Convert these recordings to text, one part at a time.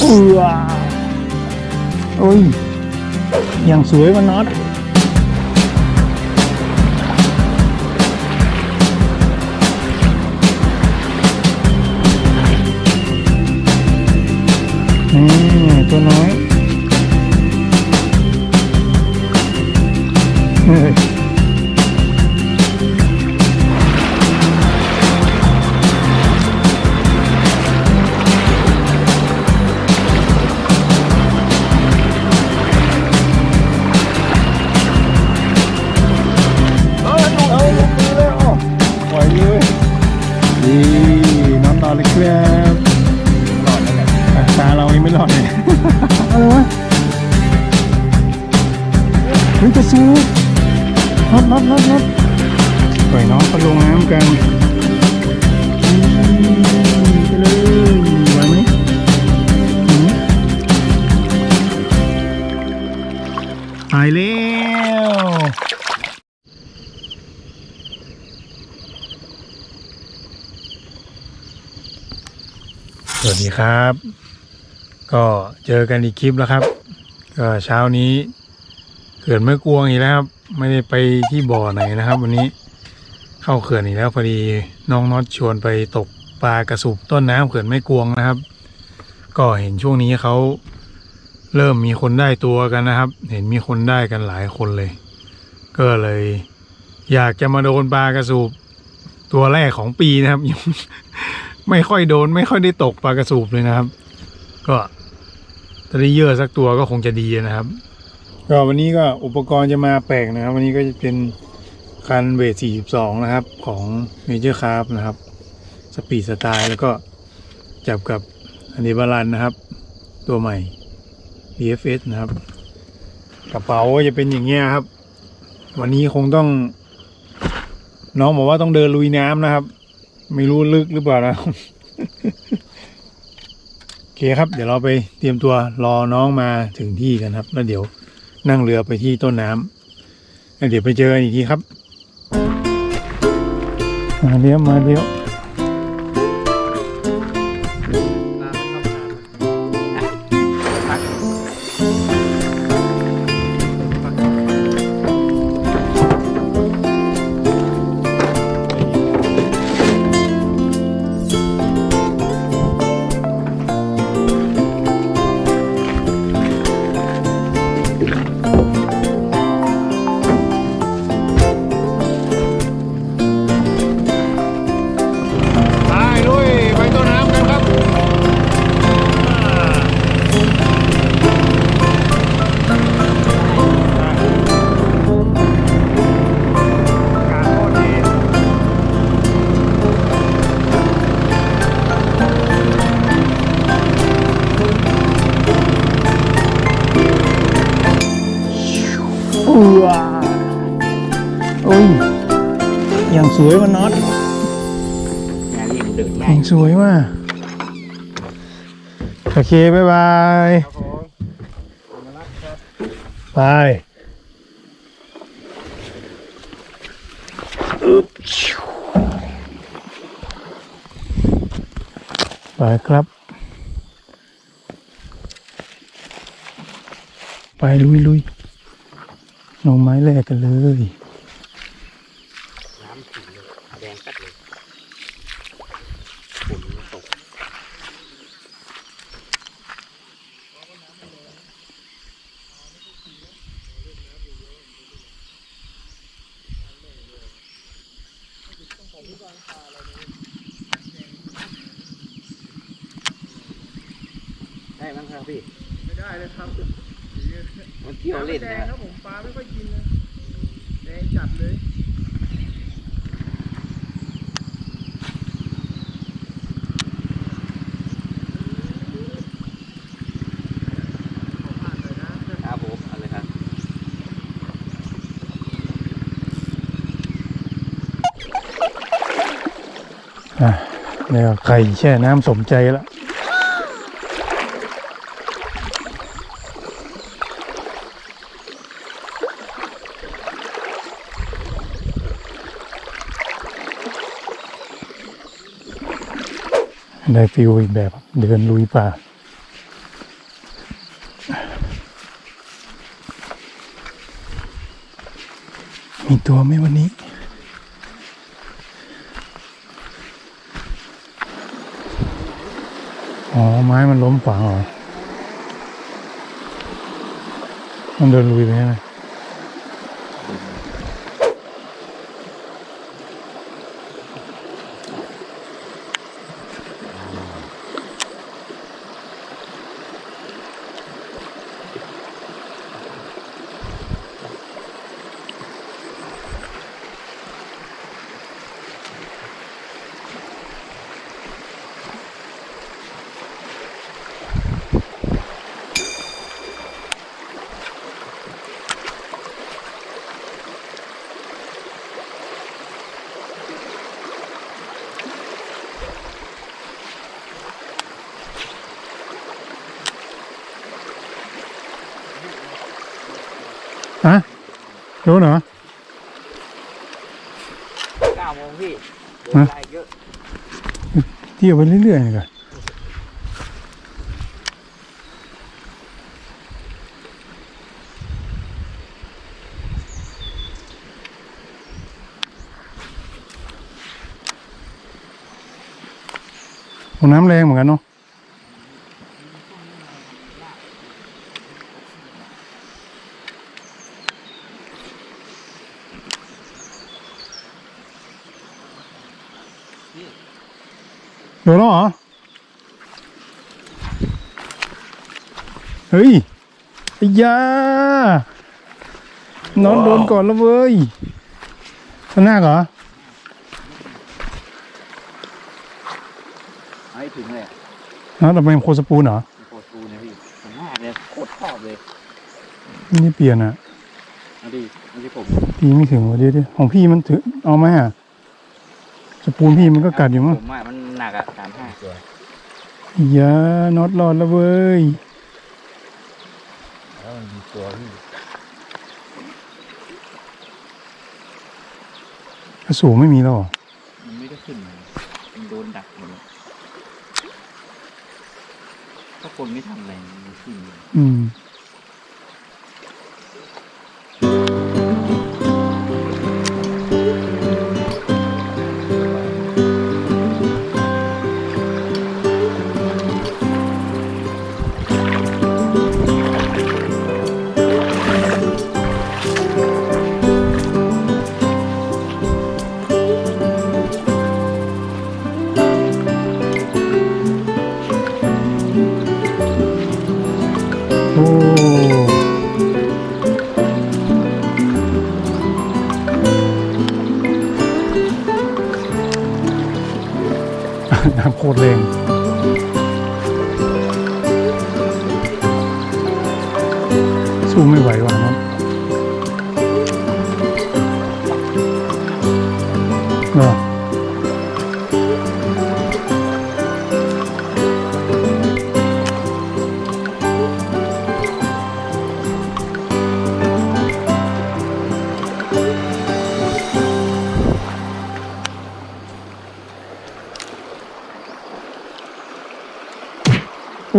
เอือโอ้ยอย่า กันไปเลยไหวไหมอืมตายแล้วสวัสดีครับ ก็เจอกันอีกคลิปแล้วครับ ก็เช้านี้เขื่อนแม่กวงอีกแล้วครับ ไม่ได้ไปที่บ่อไหนนะครับ วันนี้ เข้าเขื่อนอีกแล้วพอดีน้องน็อตชวนไปตกปลากระสุบต้นน้ำเขื่อนแม่กวงนะครับ ก็เห็นช่วงนี้เขาเริ่มมีคนได้ตัวกันนะครับ เห็นมีคนได้กันหลายคนเลย ก็เลย อยากจะมาโดนปลากระสูบตัวแรกของปีนะครับยังไม่ค่อยโดน ไม่ค่อยได้ตกปลากระสูบเลยนะครับ ก็ถ้าได้เยอะสักตัวก็คงจะดีนะครับ ก็วันนี้ก็อุปกรณ์จะมาแปลกนะครับ วันนี้ก็จะเป็น คันเวท42 นะครับ ของเมเจอร์คาร์นะครับ สปีดสไตล์แล้วก็จับกับอันนี้บาลันนะครับ ตัวใหม่ DFS นะครับ กระเป๋าก็จะเป็นอย่างเงี้ยครับ วันนี้คงต้อง น้องบอกว่าต้องเดินลุยน้ำนะครับ ไม่รู้ลึกหรือเปล่านะโอเคครับ เดี๋ยวเราไปเตรียมตัวรอน้องมาถึงที่กันครับ แล้วเดี๋ยวนั่งเรือไปที่ต้นน้ำแล้วเดี๋ยวไปเจอกันอีกทีครับ มา สวยมันน็อตงานเรียกเดินอง่ายย่างสวยมากโอเค บ๊ายบายไปอึ๊บไปครับ ไปลุยลุยลงไม้แรกกันเลย น้ำสีเลยแดงกัดเลยฝนมันตก ได้บ้างครับพี่ ไม่ได้ เลยครับมันเที่ยวเล่นแดนะผมปลาไม่ค่อยกินนะแดงจัดเลยเนี่ยไข่แช่น้ำสมใจแล้ว ได้ฟิลอีกแบบเดินลุยป่า มีตัวไหมวันนี้อ๋อ ไม้มันล้มฝังเหรอ มันเดินลุยไปไหม โดนเหรอเก้าโมงพี่ฮะลายเยอะเที่ยวไปเรื่อยๆนี่ก่อนโอ้น้ำแรงเหมือนกันเนาะ โดนแล้ว เหรอ เฮ้ยไอ้ยานอนโดนก่อนแล้วเว้ยข้างหน้าเหรอเอาให้ถึงเลยอะนอนเราเป็นโคสปูนเหรอ โคตรดูนะพี่ผมมากเลยโคตรชอบเลยนี่เปลี่ยนอะเอาดิไม่ใช่ผมพี่ไม่ถึงวะเดี๋ยวเดี๋ยวของพี่มันถึงเอาไหมอะส ปูนพี่มันก็กัดอยู่มั้งผมอะมันหนักอะสามห้าตัวไอ้ยานอตรอดแล้วเว้ยแล้วมันมีตัวพี่กระสูไม่มีแล้วเหรอมันไม่ได้ขึ้นมามันโดนดักอยู่เนี่ยถ้าคนไม่ทำอะไรมันขึ้นเลยอืม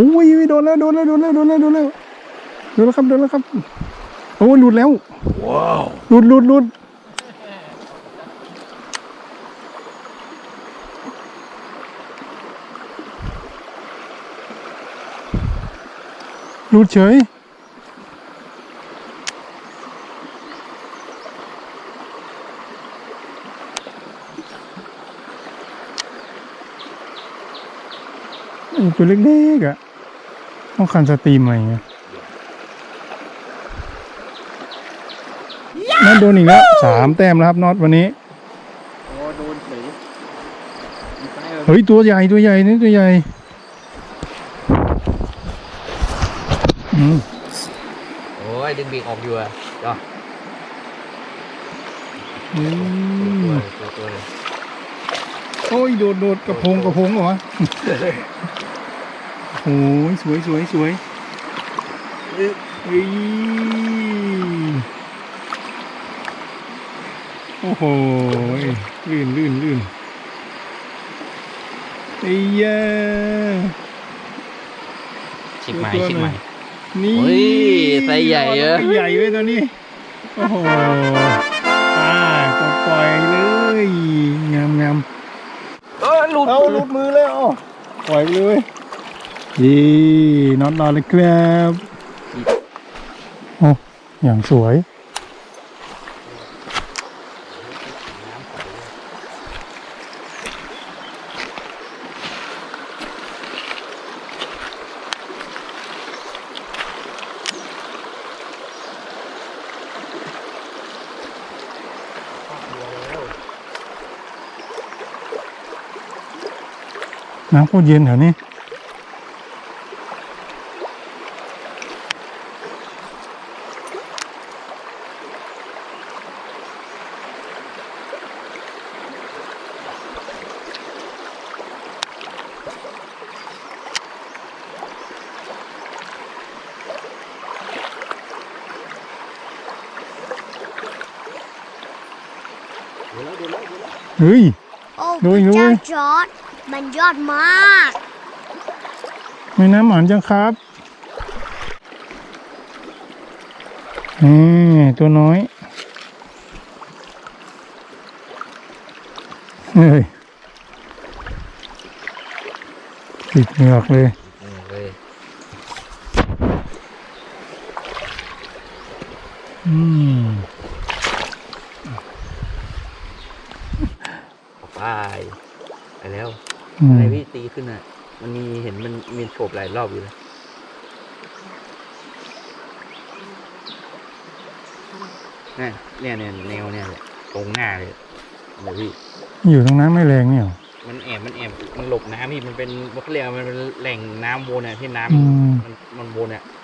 อ้ยโดนแล้วโดนแล้วโดนแล้วโดนแล้วโดนแล้วโดนแล้วครับโดนแล้วครับโอ้ยหลุดแล้วว้าวหลุดหลุดหลุดหลุดเฉยไอ้ตัวเล็กๆอะ ต้องคันสตรีมอะไรเงี้ยน็อตโดนอีกแล้วสามแต้มแล้วครับน็อตวันนี้โอ้โดนเฉยมีซ้ายเออเฮ้ยตัวใหญ่ตัวใหญ่นี่ตัวใหญ่อืมโอ้ยดึงบีกออกอยู่อะก็อืมตัวตัวเลยโอ้ยโดดโดดกระพงกระพงเหรอวะ โอ้ยสวยสวยสวยเอ้ยโอ้โหลื่นลื่นลื่นเอ้ยาชิบใหม่ชิบใหม่นี่ไซใหญ่เยอะใหญ่เว้ยตัวนี้ โอ้โหอ่าก็ปล่อยเลย งามงามเออหลุดเอาหลุดมือแล้วปล่อยเลย ดีน็อตรอเลยครับโอ้อย่างสวย น้ำโคตรเย็นแถวนี้ เฮ้ย โอ้ดูพอีกระดูเจ้าอีกจอร์ดมันยอดมากไม่น้ำหวานจังครับนี่ตัวน้อยเฮ้ยติดเหงือกเลยเลยอืม ไปไปแล้ว อืม อะไรพี่ตีขึ้นอะ มันมีเห็นมันมีโฉ บหลายรอบอยู่เลยเนี่ยเนี่ยเนี่ยแนวเนี่ยแหละตรงหน้าเลยเดี๋ยวพี่อยู่ตรงนั้นไม่แรงเนี่ยหรอมันแอบมันแอบมันหลบน้ำพี่มันเป็นมันเขาเรียกว่ามันเป็นแหล่งน้ำวนอะที่น้อืมำมันมันวนอะอื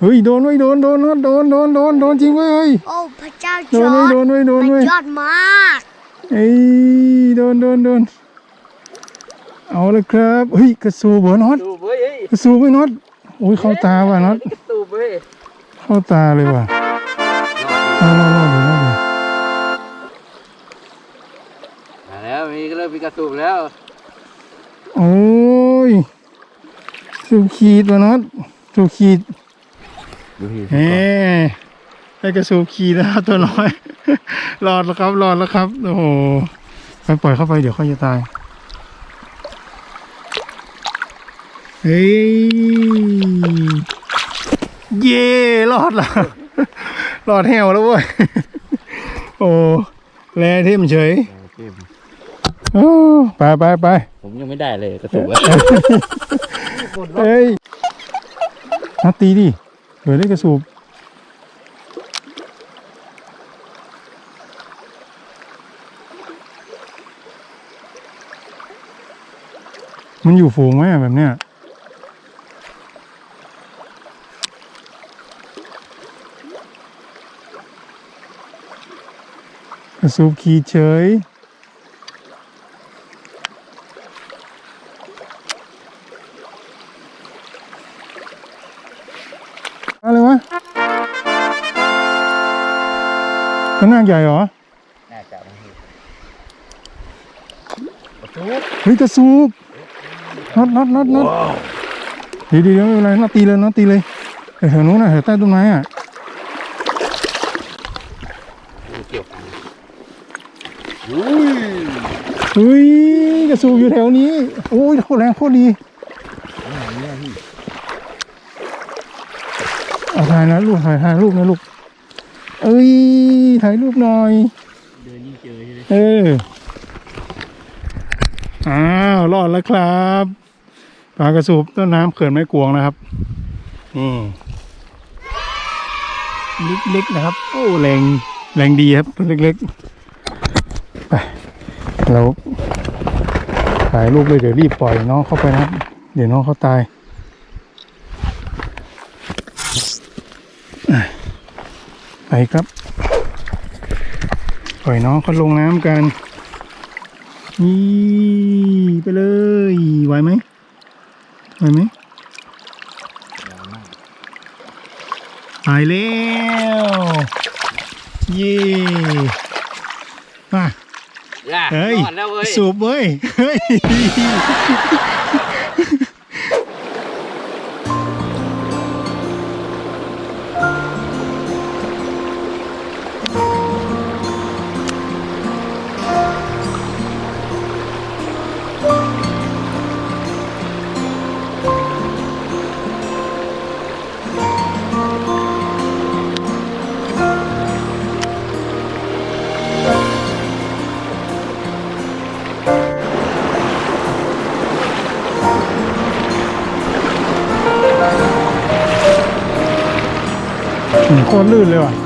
เฮ้ยโดนไว้ยโดนโดนโดนโดนโดนโดนโดนจริงเว้ยโอ้พระเจ้าโดจนอไว้ยร์ดโดนไว้ยโดนมันไว้ยยอดมากเอ้ยโดนโดนโดนเอาเลยครับเฮ้ยกระสูบเหรอน็อตตูบเว้ยเฮ้ยกระสูบไว้น็อตโอ้ยเข้าตาว่ะน็อตตูบเว้ยเข้าตาเลยว่ะรอรอรอดูรอดูมาแล้วมีก็เริ่มมีกระสูบแล้วโอ้ยสูบขีดว่ะน็อตสูบขีด ดูพี่เฮ้ได้กระสูบขีดแล้วตัวน้อยรอดแล้วครับรอดแล้วครับ โอ้โหไปปล่อยเข้าไปเดี๋ยวเขาจะตายเฮ้ยเย่รอดละรอดแหวแล้วเว้ยโอ้แลเทมเฉยโอ้ไปไปไปผมยังไม่ได้เลยกระสูบอะเอ้ยนัดตีดิ เดี๋ยได้กระสูบมันอยู่ฝูงไหมแบบเนี้ยกระสูบขีดเฉย ข้างหน้าใหญ่เหรอน่าจะนะพี่กระสูบเฮ้ยกระสูบน็อตน็อตน็อตน็อตเดี๋ยวเดี๋ยวไม่เป็นไรน็อตตีเลยน็อตตีเลยแถวๆนู้นน่ะแถวใต้ต้นไม้อะมีเกี่ยวกันเฮ้ยกระสูบอยู่แถวนี้โอ้ยโคตรแรงโคตรดีเอาถ่ายนะลูกถ่ายถ่ายรูปนะลูก เอ้ย ถ่ายรูปหน่อย เดินยิ่งเจอใช่ไหมเออ อ้าว รอดแล้วครับปลากระสูบต้นน้ำเขื่อนไม้กวงนะครับ นี่เล็กๆนะครับ โอ้แรงแรงดีครับตัวเล็กๆ ไป เราถ่ายรูปเลยเดี๋ยวรีบปล่อยน้องเข้าไปนะครับ เดี๋ยวน้องเขาตายอะไป ครับ ปล่อยน้องเขาลงน้ำกันนี่ไปเลยไหวไหมไหวไหมไปแล้วเย่มาล่ะเฮ้ยรอดแล้วเว้ย สูบเว้ย เฮ้ย อืมโ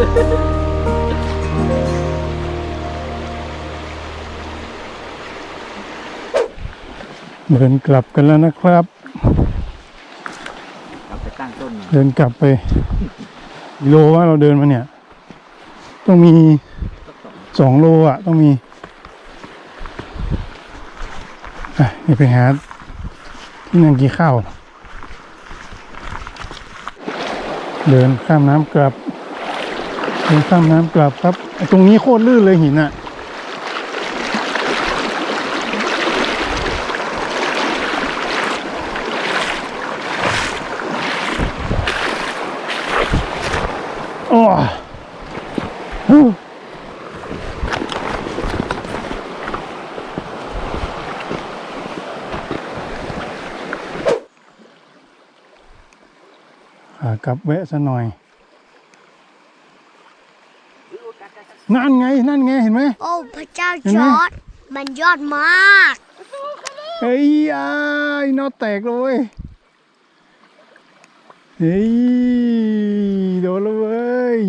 เสียงอะเดินกลับกันแล้วนะครับเอาไปตั้งต้นเดินกลับไปกิโลว่าเราเดินมาเนี่ย ต้องมีสองโลอะ ต้องมีอะนี่ไปหาที่นั่งกินข้าว เดินข้ามน้ำกลับ เดินข้ามน้ำกลับครับ ตรงนี้โคตรลื่นเลยหินอะโอ้ฮู้ขากลับแวะซะหน่อย นั่นไงนั่นไงเห็นไหมโอ้พระเจ้าเห็นจไหมอร์ดมันยอดมากเฮ้ยอ้ายนอแตกเลยเว้ยเฮ้ยโดนแล้วเว้ย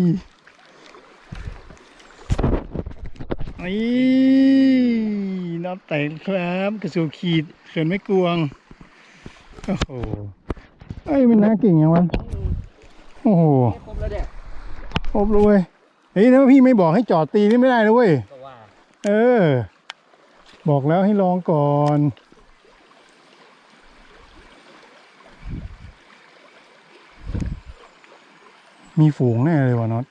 นี่นอแตกครับกระสูขีดเขินไม่กวงโอ้โหเอ้ยมันน่าเก่งยังวะโอ้โหครบแล้วเด็กครบเลย เว้ยเฮ้ยแล้วพี่ไม่บอกให้จอดตีนี่ไม่ได้นะเว้ยก็ว่าเออ บอกแล้วให้ลองก่อนมีฝูงแน่เลยวะน็อต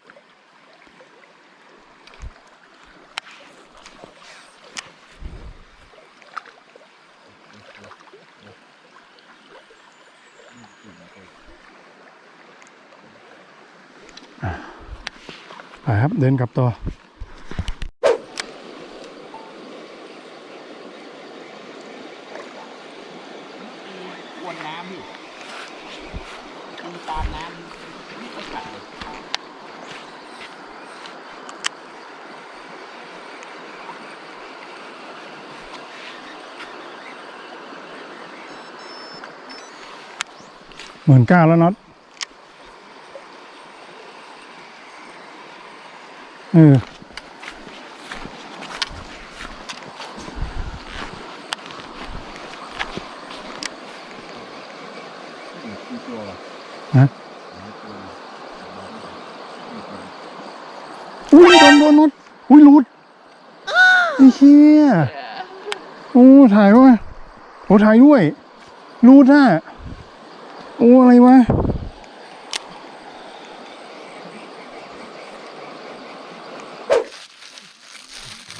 ครับ เดินกลับต่อกวนน้ำพี่ตีตามน้ำก็กัดเลยหมื่นเก้าแล้วน็อต เออฮะอุ้ยโดนโดนน็อตอุ้ยหลุดไอ้เชี่ยโอ้ถ่ายว่ะโอ้ถ่ายด้วยหลุดอะโอ้อะไรวะ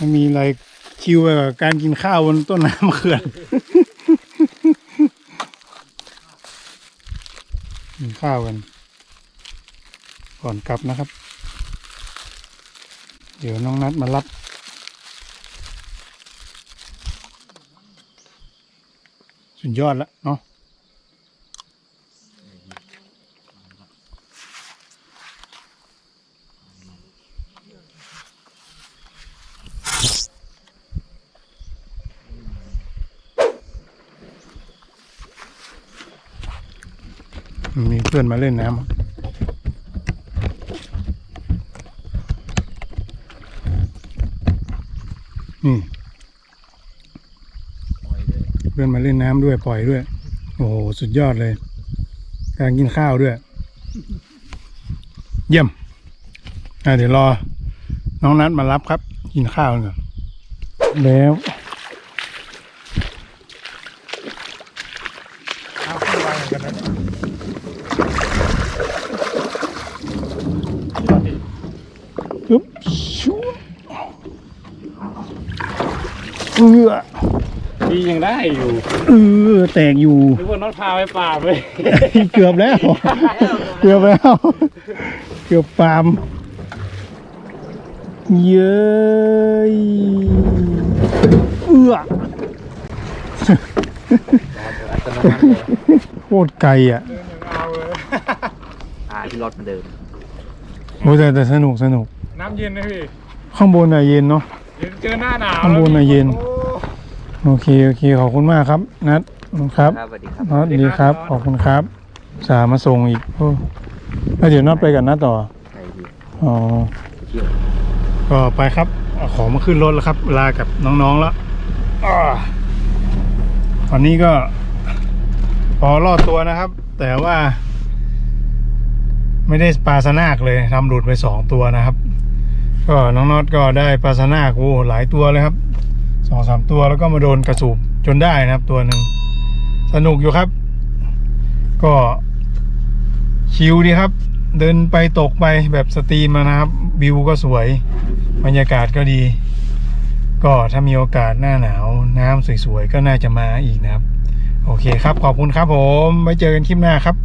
มันมีอะไรคิวไปกับการกินข้าวบนต้นน้ำเขื่อนกินข้าวกัน ก่อนกลับนะครับ เดี๋ยวน้องนัดมารับสุดยอดแล้วเนาะ มีเพื่อนมาเล่นน้ำนี่เพื่อนมาเล่นน้ำด้วยปล่อยด้วย โอ้โห สุดยอดเลยกำลังกินข้าวด้วย เยี่ยมเดี๋ยวรอ น้องนัดมารับครับ กินข้าวก่อนแล้ว เอาขึ้นวางกันนะ อึ๊บชูเอือดียังได้อยู่เออแตกอยู่นึกว่าน็อตพาไปป่าไปเกือบแล้ว เกือบแล้ว เกือบปาล์มเย้ยเอื้อโคตรไกลอะเอาเลยอ่าที่รถมาเดิมโอ้แต่แต่สนุกสนุก น้ำเย็นนะพี่ ข้างบนน่ะเย็นเนาะ เดี๋ยวเจอหน้าหนาวข้างบนน่ะเย็น โอ้โอเคโอเคขอบคุณมากครับ นัดครับครับสวัสดีครับน็อตดีครับขอบคุณครับสามาส่งอีกโอ้แล้วเดี๋ยวน็อตไปกับนัดต่อใช่พี่อ๋อเที่ยวก็ไปครับเอาของมาขึ้นรถแล้วครับ ลากับน้องๆแล้วอ่าตอนนี้ก็ พอรอดตัวนะครับ แต่ว่า ไม่ได้ปลาสนากเลยทำหลุดไปสองตัวนะครับ ก็น้องน็อตก็ได้ปลาสนากโอ้หลายตัวเลยครับสองสามตัวแล้วก็มาโดนกระสูบจนได้นะครับ ตัวหนึ่งสนุกอยู่ครับ ก็ชิลดีครับ เดินไปตกไปแบบสตรีมนะครับวิวก็สวยบรรยากาศก็ดี ก็ถ้ามีโอกาสหน้าหนาวน้ำสวยๆก็น่าจะมาอีกนะครับ โอเคครับ ขอบคุณครับผมไว้เจอกันคลิปหน้าครับ